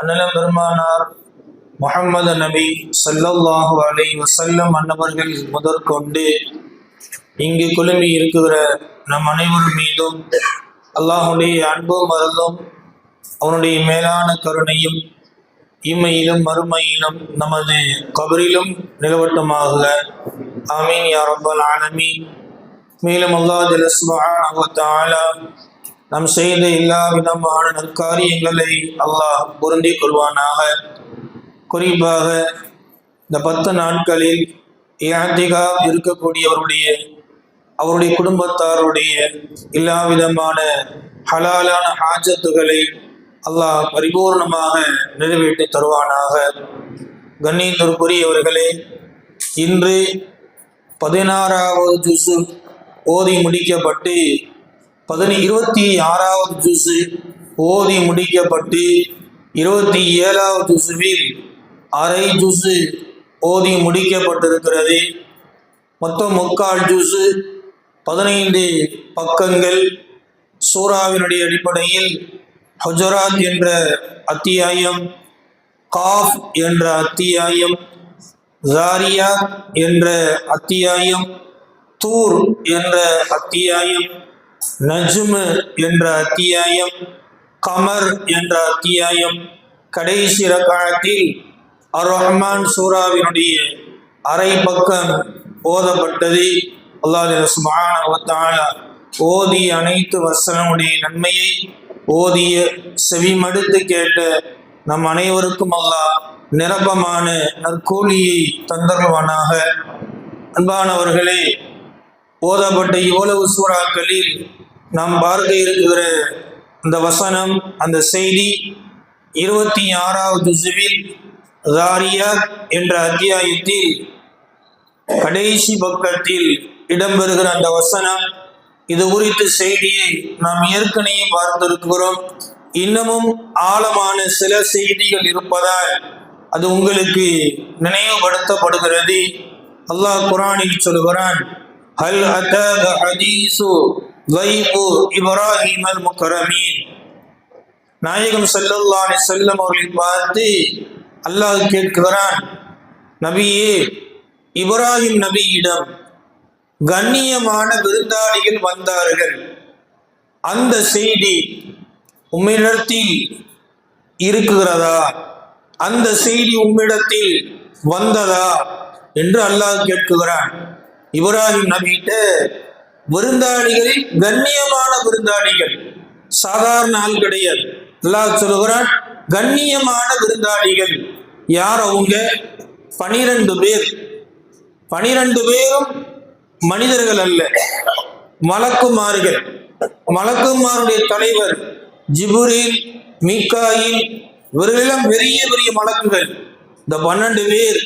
அண்ணலம் பெருமானார் முகமது நபி ஸல்லல்லாஹு அலை வசல்லம் அன்னவர்கள் முதற்கொண்டு இங்கு குழுமி இருக்கிற நம் அனைவர் மீதும் அல்லாஹுடைய அன்பும் மருந்தும் அவனுடைய மேலான கருணையும் இம்மையிலும் மறுமையிலும் நமது கபரிலும் நிலவட்டமாக. ஆமீன் யாரம்பல் ஆலமீன். மேலும் அல்லாஹ் ஜல்ல நாம் செய்த எல்லா விதமான நற்காரியங்களை அல்லாஹ் பொருந்திக் கொள்வானாக. குறிப்பாக இந்த பத்து நாட்களில் ஏந்திகா இருக்கக்கூடியவருடைய அவருடைய குடும்பத்தாருடைய எல்லா விதமான ஹலாலான ஹாஜத்துகளை அல்லாஹ் பரிபூர்ணமாக நிறைவேற்றி தருவானாக. கண்ணியத்திற்குரியவர்களே இன்று பதினாறாவது ஜூசு ஓதி முடிக்கப்பட்டு பதின இருபத்தி ஆறாவது ஜூஸு ஓதி முடிக்கப்பட்டு இருபத்தி ஏழாவது ஜூஸுவில் அரை ஜூஸு ஓதி முடிக்கப்பட்டிருக்கிறது. மொத்தம் முக்கால் ஜூஸு பதினைந்து பக்கங்கள் சூறாவினுடைய அடிப்படையில் ஹஜராத் என்ற அத்தியாயம் காஃப் என்ற அத்தியாயம் ஜாரியா என்ற அத்தியாயம் தூர் என்ற அத்தியாயம் நஜ்மு என்ற அத்தியாயம் கமர் என்ற அத்தியாயம். கடைசி ரக்காலத்தில் அர் ரஹ்மான் சூராவினுடைய அரை பக்கம் ஓதப்பட்டது. அல்லாஹ் சுப்ஹானஹு ஓதிய அனைத்து வசனமுடைய நன்மையை ஓதிய செவிமடுத்து கேட்ட நம் அனைவருக்கும் அல்லாஹ் நிரப்பமான நற்கூலியை தந்தருவானாக. அன்பானவர்களே ஓதப்பட்ட இவ்வளவு சூறாக்களில் நாம் பார்க்க இருக்கிற அந்த வசனம் அந்த செய்தி இருபத்தி ஆறாவது ஜுவில் ஜாரியாத் என்ற அத்தியாயத்தில் கடைசி பக்கத்தில் இடம்பெறுகிற அந்த வசனம். இது குறித்த செய்தியை நாம் ஏற்கனவே பார்த்திருக்கிறோம். இன்னமும் ஆழமான சில செய்திகள் இருப்பதால் அது உங்களுக்கு நினைவுபடுத்தப்படுகிறது. அல்லாஹ் குரானில் சொல்கிறான் ஹல் أتاك حديث ضيف إبراهيم المكرمين؟ நாயகம் சல்லல்லா அலி செல்லம் அவர்களை பார்த்து அல்லாஹ் கேட்கிறான் நபியே இப்ராஹிம் நபியிடம் கண்ணியமான விருந்தாளிகள் வந்தார்கள். அந்த செய்தி உம்மிடத்தில் இருக்கிறதா? அந்த செய்தி உம்மிடத்தில் வந்ததா? என்று அல்லாஹ் கேட்கிறான். இப்ராஹிம் நபிகிட்ட விருந்தாளிகளில் கண்ணியமான விருந்தாளிகள். சாதாரண ஆள் கிடையாது. அல்லாஹ் சொல்லுகிறான் கண்ணியமான விருந்தாளிகள். யார் அவங்க? பனிரெண்டு பேர். பனிரெண்டு பேரும் மனிதர்கள் அல்ல. மலக்குமார்கள். மலக்குமாருடைய தலைவர் ஜிபுரில் மீக்காயில் இவர்களெல்லாம் பெரிய பெரிய மலக்குகள். இந்த பன்னெண்டு பேர்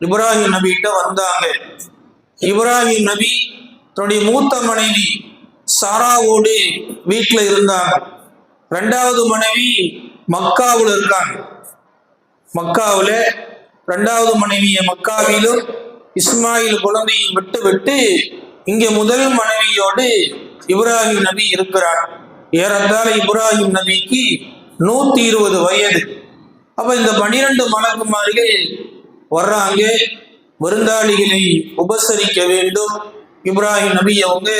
இப்ராஹிம் நபிகிட்ட வந்தாங்க. இப்ராஹிம் நபி தன்னுடைய மூத்த மனைவி சாராவோடு வீட்டில் இருந்தாங்க. ரெண்டாவது மனைவி மக்காவில் இருக்காங்க. மக்காவில் ரெண்டாவது மனைவியை மக்காவிலும் இஸ்மாயில் குழந்தையை விட்டு விட்டு இங்கே முதல் மனைவியோடு இப்ராஹிம் நபி இருக்கிறார். ஏறத்தாழ இப்ராஹிம் நபிக்கு நூற்றி இருபது வயது. அப்போ இந்த பனிரெண்டு மலக்குமார்கள் வர்றாங்க. விருந்தாளிகளை உபசரிக்க வேண்டும். இப்ராஹிம் நபி அவங்க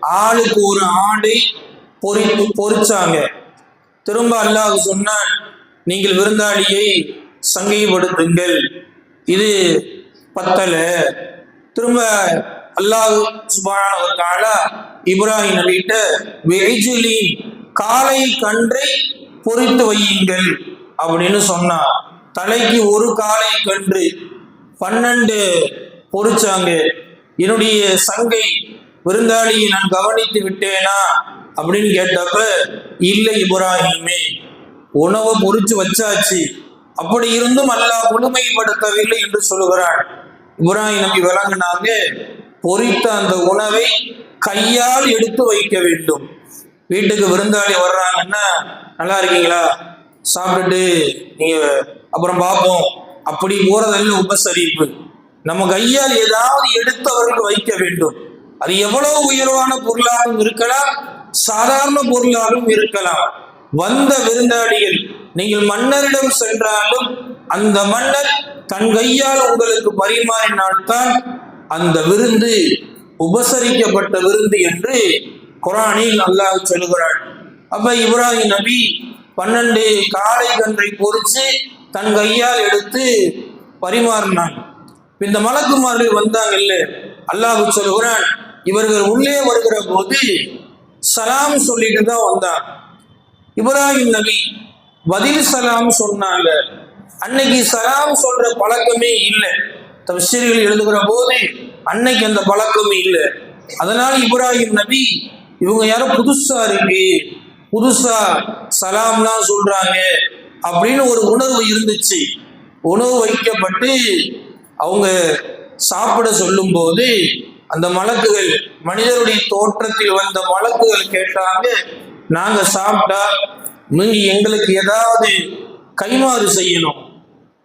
ஆளுக்கு ஒரு ஆடை பொறி பொறிச்சாங்க. திரும்ப அல்லாஹ் சொன்னான் நீங்கள் விருந்தாளியை சங்கைப்படுத்துங்கள். இது பத்தல. திரும்ப அல்லாஹ் சுபான இப்ராஹிம் நபிகிட்ட வெஜிலி காலை கன்றை பொறித்து வையுங்கள். அப்படின்னு சொன்னான். தலைக்கு ஒரு காலை கன்று பன்னெண்டு பொறிச்சாங்க. என்னுடைய சங்கை விருந்தாளியை நான் கவனித்து விட்டேனா அப்படின்னு கேட்டப்ப இல்லை இப்ராஹிமே உணவை பொறிச்சு வச்சாச்சு. அப்படி இருந்தும் அல்லாஹ் முழுமைப்படுத்தவில்லை என்று சொல்லுகிறான். இப்ராஹிம் நம்பி விளங்கினாங்க பொறித்த அந்த உணவை கையால் எடுத்து வைக்க வேண்டும். வீட்டுக்கு விருந்தாளி வர்றாங்கன்னா நல்லா இருக்கீங்களா? சாப்பிட்டுட்டு நீங்க அப்புறம் பார்ப்போம். அப்படி போறதல்ல உபசரிப்பு. நம்ம கையால் ஏதாவது எடுத்தவர்கள் வைக்க வேண்டும். அது எவ்வளவு உயர்வான பொருளாகவும் இருக்கலாம் சாதாரண பொருளாகவும் இருக்கலாம். வந்த விருந்தாளிகள் நீங்கள் மன்னரிடம் சென்றாலும் அந்த மன்னர் தன் கையால் உங்களுக்கு பரிமாறினால்தான் அந்த விருந்து உபசரிக்கப்பட்ட விருந்து என்று குரானில் அல்லாஹ் சொல்கிறாள் அப்ப இப்ராஹிம் நபி பன்னெண்டு காலை கன்றை பொறிச்சு தன் கையால் எடுத்து பரிமாறினான். இந்த மலக்குமார்கள் வந்தாங்கல்ல அல்லாஹு சொல்கிறான் இவர்கள் உள்ளே வருகிற போது சலாம் சொல்லிட்டு தான் வந்தான். இப்ராஹிம் நபி பதில் சலாம் சொன்னாங்க. அன்னைக்கு சலாம் சொல்ற பழக்கமே இல்லை. தப்சீர்கள் எழுதுகிற போது அன்னைக்கு அந்த பழக்கமே இல்லை. அதனால இப்ராஹிம் நபி இவங்க யாரும் புதுசா இருக்கு. புதுசா சலாம்லாம் சொல்றாங்க. அப்படின்னு ஒரு உணர்வு இருந்துச்சு. உணவு வைக்கப்பட்டு அவங்க சாப்பிட சொல்லும்போது அந்த மலக்குகள் மனிதருடைய தோற்றத்தில் வந்த மலக்குகள் கேட்டாங்க நாங்க சாப்பிட்டா நீங்க எங்களுக்கு ஏதாவது கைமாறு செய்யணும்.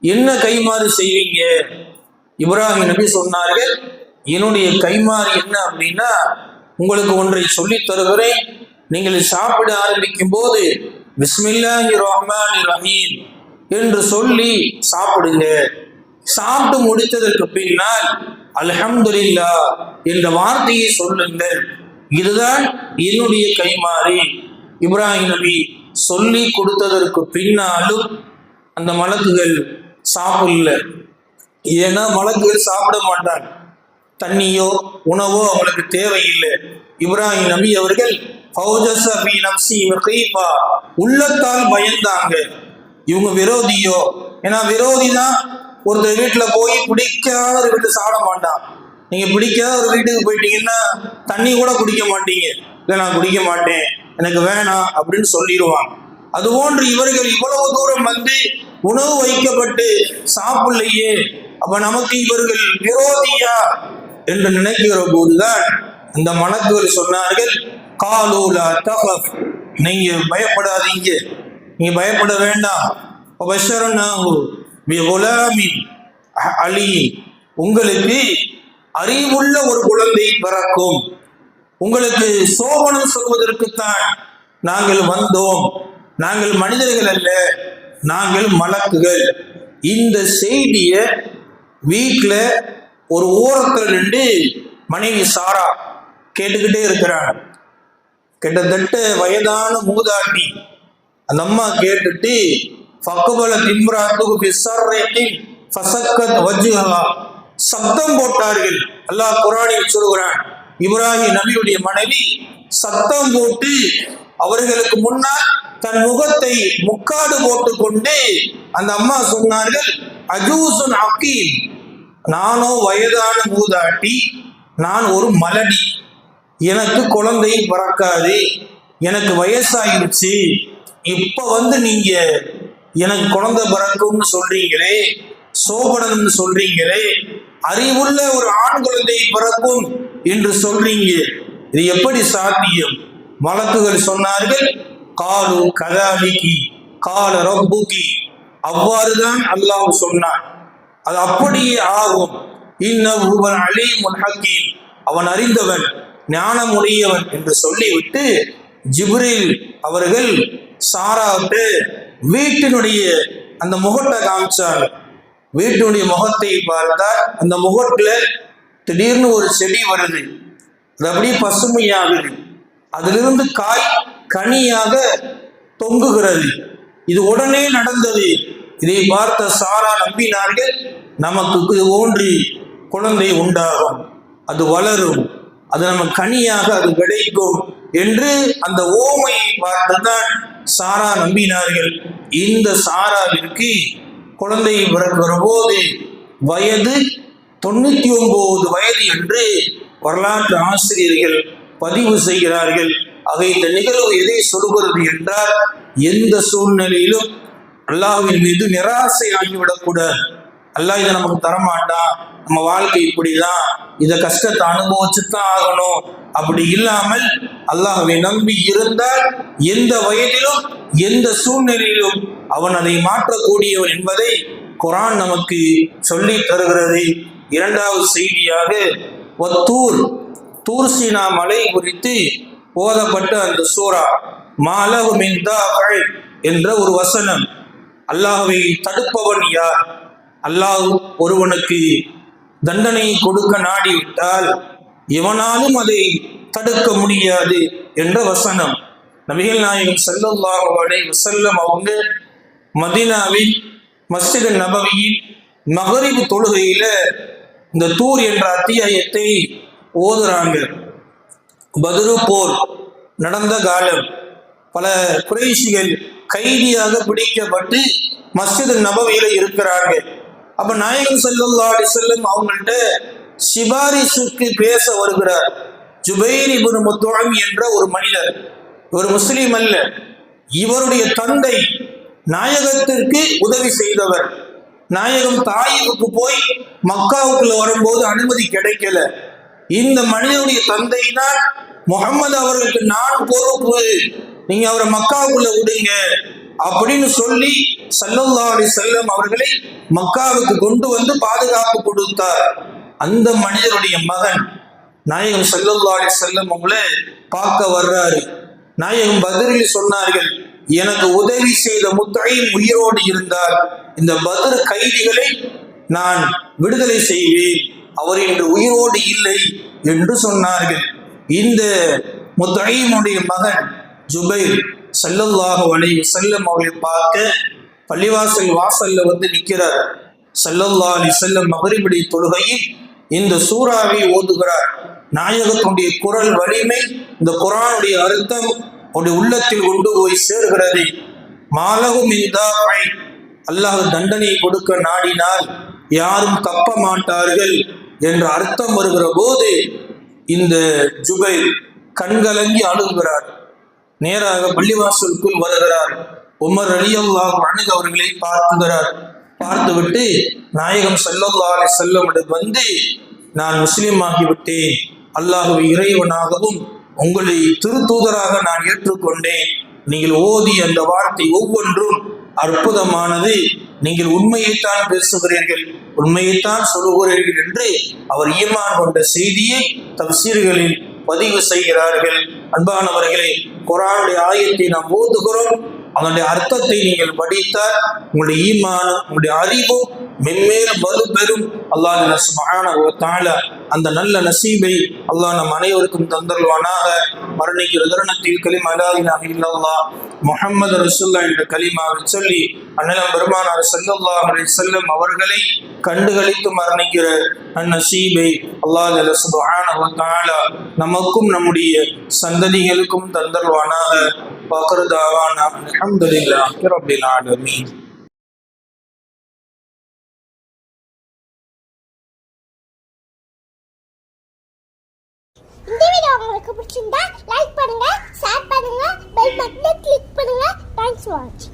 என்ன கைமாறு செய்வீங்க? இப்ராஹிம் நபி சொன்னார்கள் என்னுடைய கைமாறு என்ன அப்படின்னா உங்களுக்கு ஒன்றை சொல்லித் தருகிறேன். நீங்கள் சாப்பிட ஆரம்பிக்கும் போது பிஸ்மில்லாஹி ரஹ்மான் ரஹீம் என்று சொல்லி சாப்பிடுங்க. சாப்பிட்டு முடித்ததற்கு பின்னால் அல்ஹம்துலில்லா என்ற வார்த்தையை சொல்லுங்கள். இதுதான் என்னுடைய கைமாறி. இப்ராஹிம் நபி சொல்லி கொடுத்ததற்கு பின்னாலும் அந்த மலக்குகள் சாப்பிடல. ஏன்னா மலக்குகள் சாப்பிட மாட்டாங்க. தண்ணியோ உணவோ அவங்களுக்கு தேவையில்லை. இப்ராஹிம் நபி அவர்கள் உள்ளத்தால் பயந்தாங்க. இவங்க விரோதியோ? ஏன்னா விரோதி தான் ஒருத்தர் வீட்டில் போய் பிடிக்காத ஒரு வீட்டு சாப்பிட மாட்டான். நீங்க பிடிக்காத ஒரு வீட்டுக்கு போயிட்டீங்கன்னா தண்ணி கூட குடிக்க மாட்டீங்க. இல்லை நான் குடிக்க மாட்டேன். எனக்கு வேணாம் அப்படின்னு சொல்லிடுவான். அதுபோன்று இவர்கள் இவ்வளவு தூரம் வந்து உணவு வைக்கப்பட்டு சாப்பிடலையே. அப்ப நமக்கு இவர்கள் விரோதியா? என்று நினைக்கிற போதுதான் இந்த மணக்குகள் சொன்னார்கள். காலூலா தகப் நீங்கள் பயப்படாதீங்க. நீ பயப்பட வேண்டாம். உபஷரனாகு அலி உங்களுக்கு அறிவுள்ள ஒரு குழந்தை பிறக்கும். உங்களுக்கு சோபனம் சொல்வதற்குத்தான் நாங்கள் வந்தோம். நாங்கள் மனிதர்கள் அல்ல நாங்கள் மலக்குகள். இந்த செய்திய வீட்டில் ஒரு ஓரத்தில் நின்று மனைவி சாரா கேட்டுக்கிட்டே இருக்கிறான். கிட்டத்தட்ட வயதான மூதாட்டி. அந்த அம்மா கேட்டுட்டு ஃபக்குபல திம்ராத்துக்கு பிசர்ரத்தின் ஃபசக்கத் வஜ்ஹா சத்தம் போட்டார்கள். அல்லாஹ் குரானில் சொல்கிறான் இப்ராஹிம் நபியுடைய மனைவி சத்தம் போட்டு அவர்களுக்கு முன்னால் தன் முகத்தை முக்காடு போட்டுக்கொண்டு அந்த அம்மா சொன்னார்கள் அஜூசுன் அக்கீல் நானோ வயதான மூதாட்டி நான் ஒரு மலடி. எனக்கு குழந்தை பிறக்காது. எனக்கு வயசாயிடுச்சு இப்ப வந்து நீங்க எனக்கு குழந்தை பிறக்கும்னு சொல்றீங்களே சோபனம்னு சொல்றீங்களே அறிவுள்ள ஒரு ஆண் குழந்தை பிறக்கும் என்று சொல்றீங்க. இது எப்படி சாத்தியம்? வழக்குகள் சொன்னார்கள் காலு கதாலிக்கு கால ரப்புகி. அவ்வாறுதான் அல்லாஹ் சொன்னான். அது அப்படியே ஆகும். இன்னும் அலீமுன் ஹக்கீம். அவன் அறிந்தவன். ஞானமுடையவன் என்று சொல்லிவிட்டு ஜிப்ரில் அவர்கள் சாராவிட்டு வீட்டினுடைய அந்த முகத்தை காமிச்சாங்க. வீட்டினுடைய முகத்தை பார்த்தால் அந்த முகத்துல திடீர்னு ஒரு செடி வருது. அது அப்படியே பசுமையாகுது. அதிலிருந்து காய் கனியாக தொங்குகிறது. இது உடனே நடந்தது. இதை பார்த்த சாரா நம்பினார்கள் நமக்கு இது ஓன்றி குழந்தை உண்டாகும். அது வளரும். அது நம்ம கனியாக அது கிடைக்கும் என்று அந்த ஓமையை பார்த்துதான் சாரா நம்பினார்கள். இந்த சாராவிற்கு குழந்தை பிறக்கிற போது வயது தொண்ணூத்தி ஒன்பது வயது என்று வரலாற்று ஆசிரியர்கள் பதிவு செய்கிறார்கள். ஆக இந்த நிகழ்வு எதை சொல்கிறது என்றால் எந்த சூழ்நிலையிலும் அல்லாஹ்வின் மீது நிராசை ஆகிவிடக்கூடாது அல்லாஹ் இதை நமக்கு தரமாட்டான் நம்ம வாழ்க்கை இப்படிதான். இதை கஷ்டத்தை அனுபவிச்சுத்தான் ஆகணும். அப்படி இல்லாமல் அல்லாஹவை நம்பி இருந்தால் எந்த வயதிலும் எந்த சூழ்நிலையிலும் அவன் அதை மாற்றக்கூடியவன் என்பதை குரான் நமக்கு சொல்லி தருகிறது. இரண்டாவது செய்தியாக ஒத்தூர் தூர்சினா மலை குறித்து ஓதப்பட்ட அந்த சூரா மாலகு மின்தா என்ற ஒரு வசனம். அல்லாஹவை தடுப்பவன் யார்? அல்லாஹ் ஒருவனுக்கு தண்டனை கொடுக்க நாடிவிட்டால் எவனாலும் அதை தடுக்க முடியாது என்ற வசனம். நபிகள் நாயகம் ஸல்லல்லாஹு வசல்லம் அவங்க மதீனாவில் மஸ்ஜித் நபவியின் மகரிப் தொழுகையில இந்த தூர் என்ற அத்தியாயத்தை ஓதுறாங்க. பத்ரு போர் நடந்த காலம் பல குறைஷிகள் கைதியாக பிடிக்கப்பட்டு மஸ்ஜித் நபவியில இருக்கிறாங்க. அப்ப நாயகம் ஸல்லல்லாஹு அலைஹி வஸல்லம் அவங்கள்ட்ட சிபாரிசுக்கு பேச வருகிறார். ஜுபைர் இப்னு முத்துஅம் என்ற ஒரு மனிதர். ஒரு முஸ்லீம் அல்ல. இவருடைய தந்தை நாயகத்திற்கு உதவி செய்தவர். நாயகம் தாயிவுக்கு போய் மக்காவுக்குள்ள வரும்போது அனுமதி கிடைக்கல. இந்த மனிதனுடைய தந்தை தான் முகமது அவர்களுக்கு நான் பொறுப்பு. நீங்க அவரை மக்காவுக்குள்ள விடுங்க. அப்படின்னு சொல்லி சல்லல்லா அலி செல்லம் அவர்களை மக்காவுக்கு கொண்டு வந்து பாதுகாப்பு கொடுத்தார். அந்த மனிதருடைய மகன் நாயகம் சல்லல்லா அலி செல்லம் அவங்கள பார்க்க வர்றாரு. நாயகம் பதிலில் சொன்னார்கள் எனக்கு உதவி செய்த முத்தையும் உயிரோடு இருந்தார். இந்த பதில் கைதிகளை நான் விடுதலை செய்வேன். அவர் இன்று உயிரோடு இல்லை என்று சொன்னார்கள். இந்த முத்தையினுடைய மகன் ஜுபைர் சல்லல்லாஹு அலைஹி செல்லம் அவர்களை பார்க்க பள்ளிவாசல் வாசல்ல வந்து நிற்கிறார் செல்லல்லா அலி செல்லம் மகரிபடி தொழுகையில் இந்த சூறாவை ஓதுகிறார். நாயகத்துடைய குரல் வலிமை இந்த குரானுடைய அர்த்தம் உடைய உள்ளத்தில் கொண்டு போய் சேர்கிறது. மாலகும் இந்தாய் அல்லாஹ் தண்டனை கொடுக்க நாடினால் யாரும் தப்ப மாட்டார்கள் என்ற அர்த்தம் வருகிற போது இந்த ஜுபை கண்கலங்கி அழுகிறார். நேராக பள்ளிவாசலுக்குள் வருகிறார் உமர் அலியல்லாஹ் அணுக அவர்களை பார்க்குகிறார் பார்த்துவிட்டு நாயகம் ஸல்லல்லாஹு அலைஹி செல்லமிடம் வந்து நான் முஸ்லீம் ஆகிவிட்டேன். அல்லாஹுவை இறைவனாகவும் உங்களை திருத்தூதராக நான் ஏற்றுக்கொண்டேன். நீங்கள் ஓதி அந்த வார்த்தை ஒவ்வொன்றும் அற்புதமானது. நீங்கள் உண்மையைத்தான் பேசுகிறீர்கள் உண்மையைத்தான் சொல்லுகிறீர்கள் என்று அவர் ஈமான் கொண்ட செய்தியை தப்சீர்களில் பதிவு செய்கிறார்கள். அன்பானவர்களே குரானுடைய ஆயத்தை நாம் ஓதுகிறோம். அதனுடைய அர்த்தத்தை நீங்கள் படித்தால் உங்களுடைய ஈமானம் உங்களுடைய அறிவும் மென்மேலும் வலு பெறும் அல்லாஹ் சுபஹானஹு வ அந்த நல்ல நசீபை அல்லாஹ் நம் அனைவருக்கும் தந்தருவானாக மரணிக்கிற தருணத்தில் கலிமா அலாஹ் இல்லல்லா முஹம்மது ரசூல்லா என்ற கலிமாவை சொல்லி அண்ணலம் பெருமானார் ஸல்லல்லாஹு அலை செல்லும் அவர்களை கண்டுகளித்து மரணிக்கிற அந்நசீபை அல்லாஹ் சுபஹான சுப்ஹானஹு நமக்கும் நம்முடைய சந்ததிகளுக்கும் தந்தல்வானாக. வக்ரதாவானா அல்ஹம்துலில்லாஹி ரப்பில் ஆலமீன். இந்த வீடியோ உங்களுக்கு பிடிச்சிருந்தா லைக் பண்ணுங்க ஷேர் பண்ணுங்க பெல் பட்டனை கிளிக் பண்ணுங்க. தேங்க்ஸ் ஃபார் வாட்சிங்